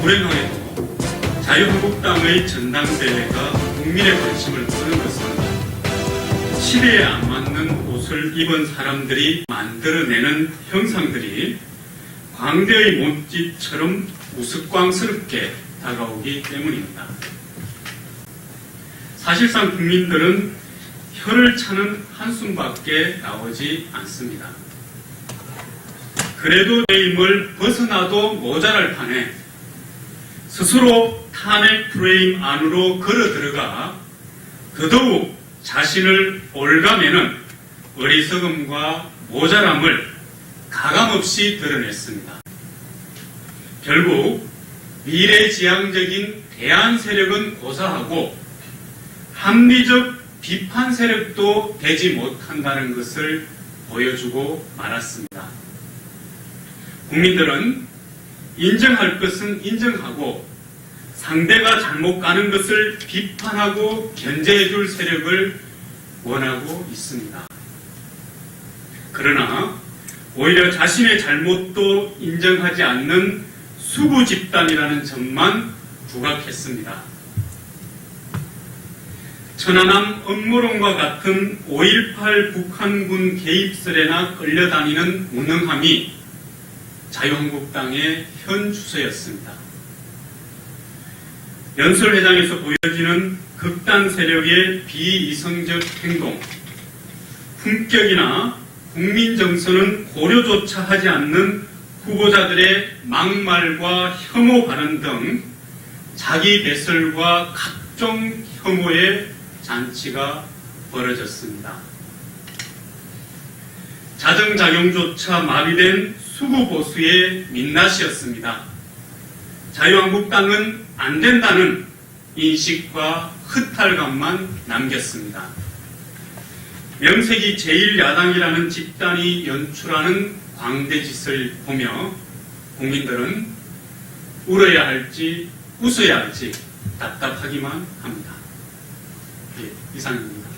불행하게도 자유한국당의 전당대회가 국민의 관심을 끄는 것은 시대에 안 맞는 옷을 입은 사람들이 만들어내는 형상들이 광대의 몸짓처럼 우스꽝스럽게 다가오기 때문입니다. 사실상 국민들은 혀를 차는 한숨밖에 나오지 않습니다. 그래도 힘을 벗어나도 모자랄 판에 스스로 탄핵 프레임 안으로 걸어 들어가 더더욱 자신을 올가매는 어리석음과 모자람을 가감없이 드러냈습니다. 결국 미래지향적인 대안 세력은 고사하고 합리적 비판 세력도 되지 못한다는 것을 보여주고 말았습니다. 국민들은 인정할 것은 인정하고 상대가 잘못 가는 것을 비판하고 견제해 줄 세력을 원하고 있습니다. 그러나 오히려 자신의 잘못도 인정하지 않는 수구 집단이라는 점만 부각했습니다. 천안함 음모론과 같은 5.18 북한군 개입설에나 끌려다니는 무능함이 자유한국당의 현 주소였습니다. 연설회장에서 보여지는 극단 세력의 비이성적 행동, 품격이나 국민 정서는 고려조차 하지 않는 후보자들의 막말과 혐오 발언 등 자기 배설과 각종 혐오의 잔치가 벌어졌습니다. 자정작용조차 마비된 수구보수의 민낯이었습니다. 자유한국당은 안 된다는 인식과 허탈감만 남겼습니다. 명색이 제1야당이라는 집단이 연출하는 광대짓을 보며 국민들은 울어야 할지 웃어야 할지 답답하기만 합니다. 예, 이상입니다.